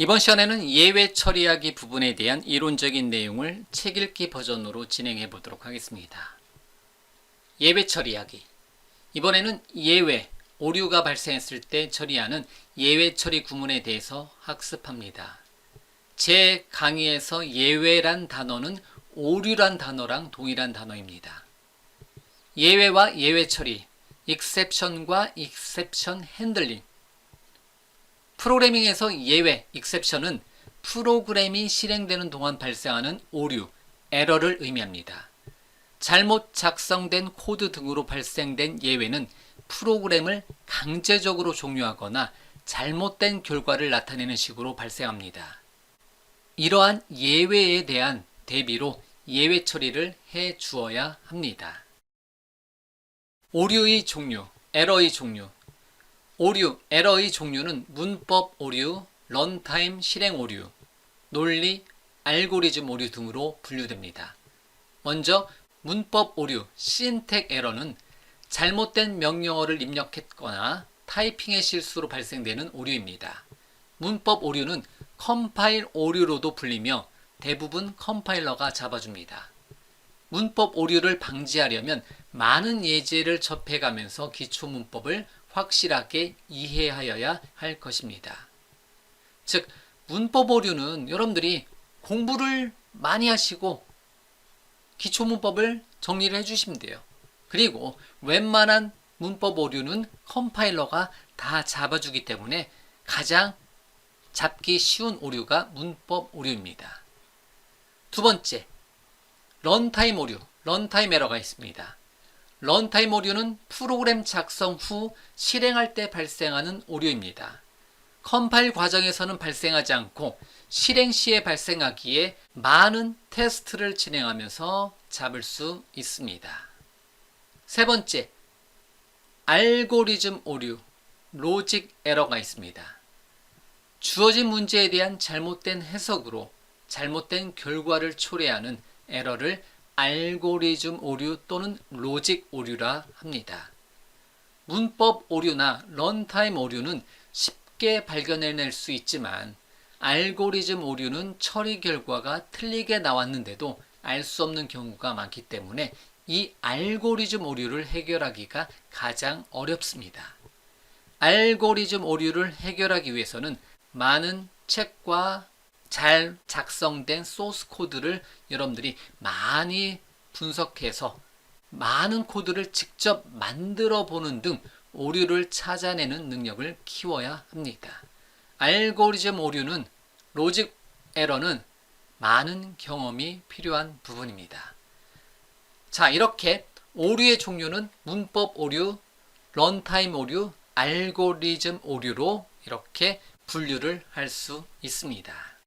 이번 시간에는 예외 처리하기 부분에 대한 이론적인 내용을 책 읽기 버전으로 진행해 보도록 하겠습니다. 예외 처리하기. 이번에는 예외, 오류가 발생했을 때 처리하는 예외 처리 구문에 대해서 학습합니다. 제 강의에서 예외란 단어는 오류란 단어랑 동일한 단어입니다. 예외와 예외 처리, exception과 exception handling. 프로그래밍에서 예외, exception은 프로그램이 실행되는 동안 발생하는 오류, 에러를 의미합니다. 잘못 작성된 코드 등으로 발생된 예외는 프로그램을 강제적으로 종료하거나 잘못된 결과를 나타내는 식으로 발생합니다. 이러한 예외에 대한 대비로 예외 처리를 해 주어야 합니다. 오류의 종류, 에러의 종류. 오류, 에러의 종류는 문법 오류, 런타임 실행 오류, 논리, 알고리즘 오류 등으로 분류됩니다. 먼저 문법 오류, 신텍 에러는 잘못된 명령어를 입력했거나 타이핑의 실수로 발생되는 오류입니다. 문법 오류는 컴파일 오류로도 불리며 대부분 컴파일러가 잡아줍니다. 문법 오류를 방지하려면 많은 예제를 접해가면서 기초 문법을 확실하게 이해하여야 할 것입니다. 즉, 문법 오류는 여러분들이 공부를 많이 하시고 기초 문법을 정리를 해주시면 돼요. 그리고 웬만한 문법 오류는 컴파일러가 다 잡아주기 때문에 가장 잡기 쉬운 오류가 문법 오류입니다. 두 번째, 런타임 오류, 런타임 에러가 있습니다. 런타임 오류는 프로그램 작성 후 실행할 때 발생하는 오류입니다. 컴파일 과정에서는 발생하지 않고 실행 시에 발생하기에 많은 테스트를 진행하면서 잡을 수 있습니다. 세 번째, 알고리즘 오류, 로직 에러가 있습니다. 주어진 문제에 대한 잘못된 해석으로 잘못된 결과를 초래하는 에러를 알고리즘 오류 또는 로직 오류라 합니다. 문법 오류나 런타임 오류는 쉽게 발견해낼 수 있지만 알고리즘 오류는 처리 결과가 틀리게 나왔는데도 알 수 없는 경우가 많기 때문에 이 알고리즘 오류를 해결하기가 가장 어렵습니다. 알고리즘 오류를 해결하기 위해서는 많은 책과 잘 작성된 소스 코드를 여러분들이 많이 분석해서 많은 코드를 직접 만들어 보는 등 오류를 찾아내는 능력을 키워야 합니다. 알고리즘 오류는 로직 에러는 많은 경험이 필요한 부분입니다. 자, 이렇게 오류의 종류는 문법 오류, 런타임 오류, 알고리즘 오류로 이렇게 분류를 할 수 있습니다.